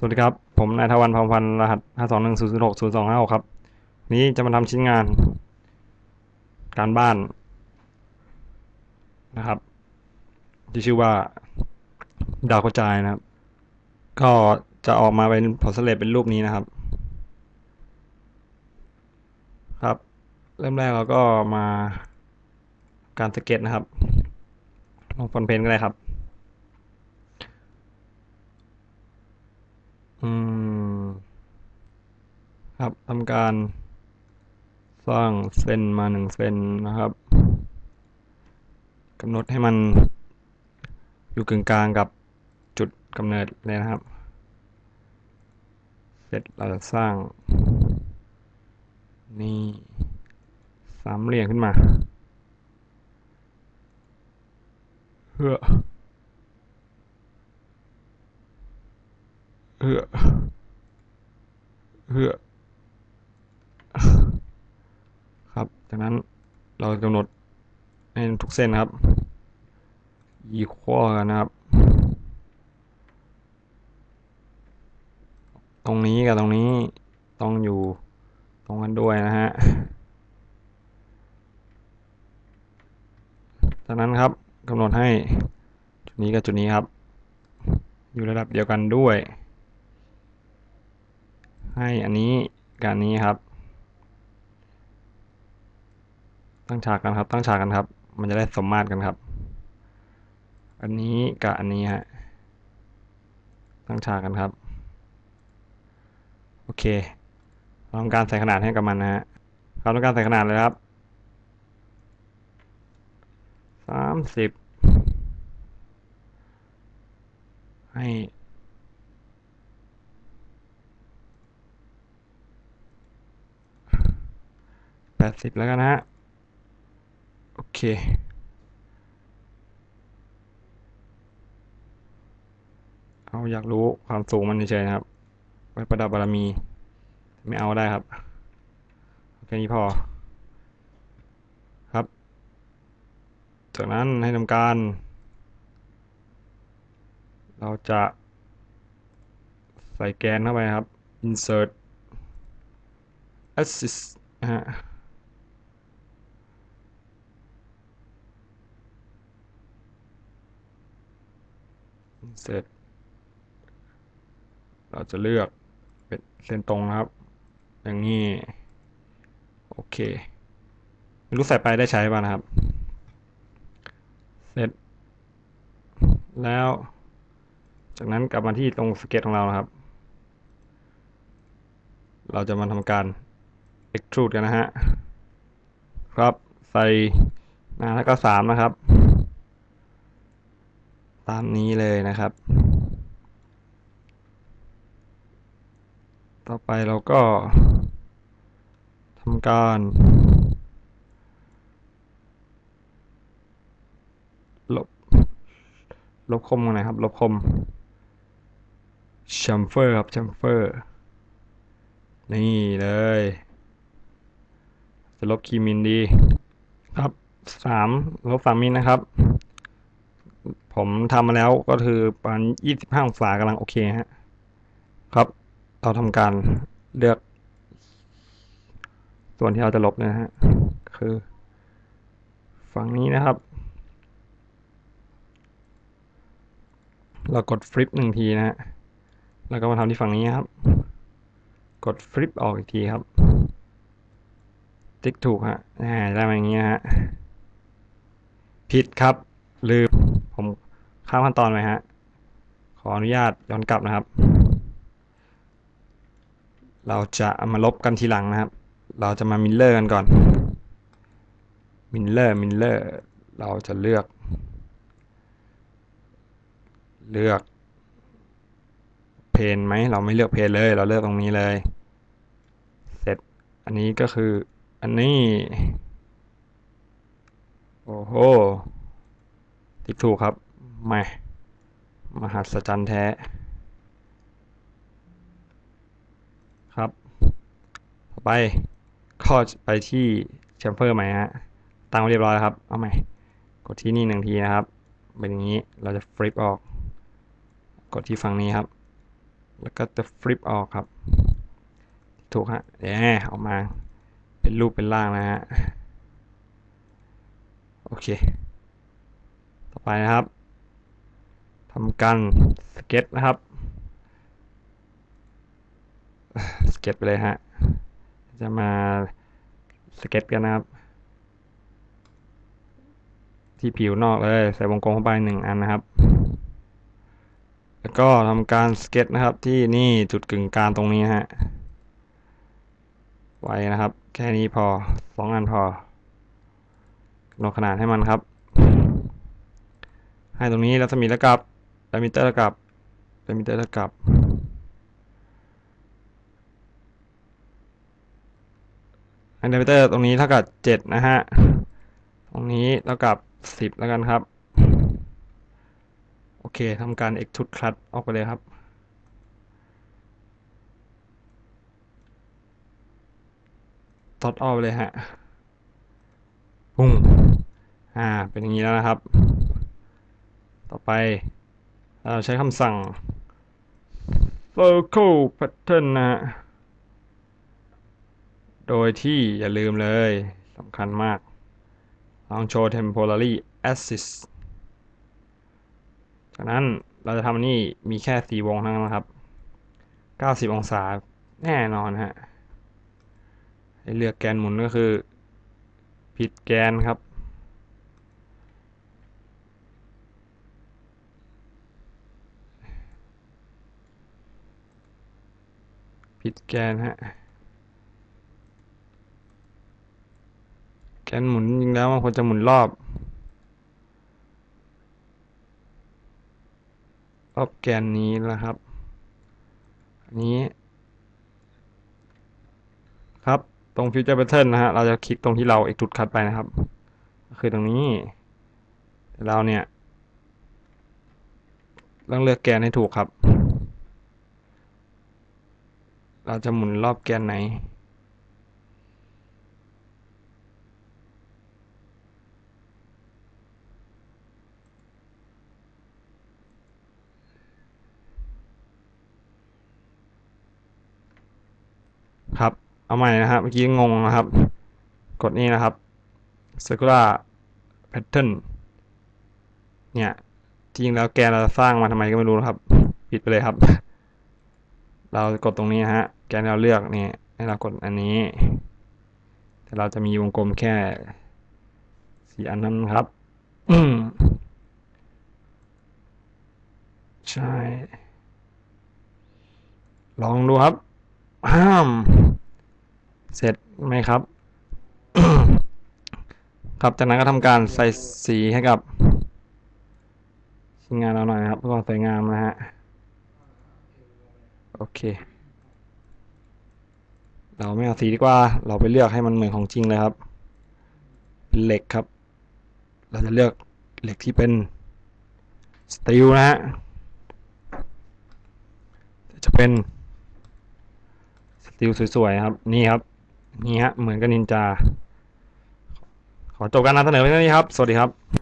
สวัสดีครับ ผมนายทวันพรมพันธ์รหัส 5 2 1 0 0 6 0 2 5 6ครับ นี้จะมาทำชิ้นงาน การบ้านนะครับ ที่ชื่อว่า ดาวกระจายนะครับ ก็จะออกมาเป็นผลสำเร็จเป็นรูปนี้นะครับ ครับ เริ่มแรกเราก็มาการสเก็ตนะครับลงฟอนเพนก็ได้ครับ อืม ครับทำการสร้างเส้นมาหนึ่งเส้นนะครับกำหนดให้มันอยู่กึ่งกลางกับจุดกำเนิดเลยนะครับ เสร็จเราจะสร้าง นี่สามเหลี่ยมขึ้นมาเพื่อ เพื่อเพื่อครับ จากนั้นเรากำหนดให้ทุกเส้นนะครับยีข้อกันนะครับ ตรงนี้กับตรงนี้ต้องอยู่ตรงกันด้วยนะฮะ จากนั้นครับกำหนดให้จุดนี้กับจุดนี้ครับ อยู่ระดับเดียวกันด้วย ให้อันนี้กับอันนี้ครับ ตั้งฉากกันครับ ตั้งฉากกันครับ มันจะได้สมมาตรกันครับ อันนี้กับอันนี้ฮะตั้งฉากกันครับ โอเคเราทำการใส่ขนาดให้กับมันนะฮะเราต้องการใส่ขนาดเลยครับสามสิบให้ แป ดสิบแล้วกันนะฮะ โอเค เอาอยากรู้ความสูงมันเฉยๆนะครับ ไว้ประดับบารมี ไม่เอาได้ครับแค่นี้พอ ครับ จากนั้นให้ทำการ เราจะใส่แกนเข้าไปครับ insert assist นะฮะ insert เราจะเลือกเป็นเส้นตรงนะครับ อย่างนี้ โอเคไม่รู้ใส่ไปได้ใช้ป่ะนะครับ เสร็จ แล้ว จากนั้นกลับมาที่ตรงสเก็ตของเรานะครับ เราจะมาทำการ extrude กันนะฮะ ครับ ใส่หน้าแล้วก็สามนะครับ ตามนี้เลยนะครับ ต่อไปเราก็ทำการลบ ลบคมกันน่อยครับ ลบคมชัมเฟอร์ครับชัมเฟอร์ นี่เลย จะลบกี่มิลดี ครับสามลบสามมิลนะครับ ผมทำมาแล้วก็คือประมาณยี่สิบห้าองศากำลังโอเคฮะครับ เราทำการเลือก ส่วนที่เราจะลบนะฮะ คือ ฝั่งนี้นะครับ เรากดฟลิปหนึ่งทีนะฮะ แล้วก็มาทำที่ฝั่งนี้ครับ กดฟลิปออกอีกทีครับ ติ๊กถูกฮะได้มาอย่างนี้ฮะ ผิดครับ ลืม ข้ามขั้นตอนไปฮะ ขออนุญาตย้อนกลับนะครับ เราจะเอามาลบกันทีหลังนะครับ เราจะมามิลเลอร์กันก่อน มิลเลอร์ มิลเลอร์ เราจะเลือก เลือกเพนไหม เราไม่เลือกเพนเลย เราเลือกตรงนี้เลย เสร็จ อันนี้ก็คือ อันนี้ โอ้โหติ๊กถูกครับ ม่มหัศจรรย์แท้ ครับ ต่อไปข้อไปที่แชมเฟอร์ใหม่ฮะ ตั้งเรียบร้อยแล้วครับ เอาใหม่ กดที่นี่หนึ่งทีนะครับ เป็นอย่างนี้ เราจะฟลิปออก กดที่ฝั่งนี้ครับ แล้วก็จะฟลิปออกครับ ถูกฮะแหมออกมา เป็นรูปเป็นร่างนะฮะ โอเค ต่อไปนะครับำการสเก็ตนะครับ สเก็ตไปเลยฮะ จะมาสเก็ตกันนะครับ ที่ผิวนอกเลย ใส่วงกลมเข้าไปหนึ่งอันนะครับ แล้วก็ทำการสเก็ตนะครับที่นี่จุดกึ่งกลางตรงนี้ฮะ ไว้นะครับ แค่นี้พอสองอันพอกำหนดขนาดให้มันครับ ให้ตรงนี้รัศมีระกับ ดามิเตอร์ระกับดามิเตอร์ระกับให้ดามิเตอร์ตรงนี้เท่ากับเจ็ดนะฮะ ตรงนี้เท่ากับสิบแล้วกันครับ โอเคทำการ extrude cut ออกไปเลยครับตดออกไปเลยฮะ ปุ้ง อ่า เป็นอย่างนี้แล้วนะครับ ต่อไป ใช้คำสั่ง circle pattern นะฮะโดยที่อย่าลืมเลยสำคัญมาก ลองโชว์ temporary axis จากนั้นเราจะทำนนี้มีแค่สี่วงเท่านั้นนะครับ 90 องศาแน่นอนฮะให้เลือกแกนหมุนก็คือ ผิดแกนครับ ผิดแกนฮะ แกนหมุนจริงแล้วมันควรจะหมุนรอบ รอบแกนนี้นะครับ อันนี้ ครับตรง Future Pattern นะฮะ เราจะคลิกตรงที่เรา extrude cut ไปนะครับ ก็คือตรงนี้แต่เราเนี่ยต้องเลือกแกนให้ถูกครับ เราจะหมุนรอบแกนไหน ครับ เอาใหม่นะครับ เมื่อกี้งงนะครับ กดนี้นะครับ circular pattern เนี่ยจริงแล้วแกนเราสร้างมาทำไมก็ไม่รู้นะครับ ปิดไปเลยครับ เรากดตรงนี้นะฮะ แกนเราเลือกเนี่ยให้เรากดอันนี้ แต่เราจะมีวงกลมแค่สี่อันนั้นครับใช่ ลองดูครับ ห้าม เสร็จไหมครับ ครับจากนั้นก็ทำการใส่สีให้กับชิ้นงานเราหน่อยนะครับเพื่อความสวยงามนะฮะ โอเค เราไม่เอาสีดีกว่า เราไปเลือกให้มันเหมือนของจริงเลยครับ เป็นเหล็กครับ เราจะเลือกเหล็กที่เป็นสตีลนะฮะ จะเป็นสติลสวยๆครับ นี่ครับ นี่ฮะ เหมือนกับนินจา ขอจบการนำเสนอไว้เท่านี้ครับ สวัสดีครับ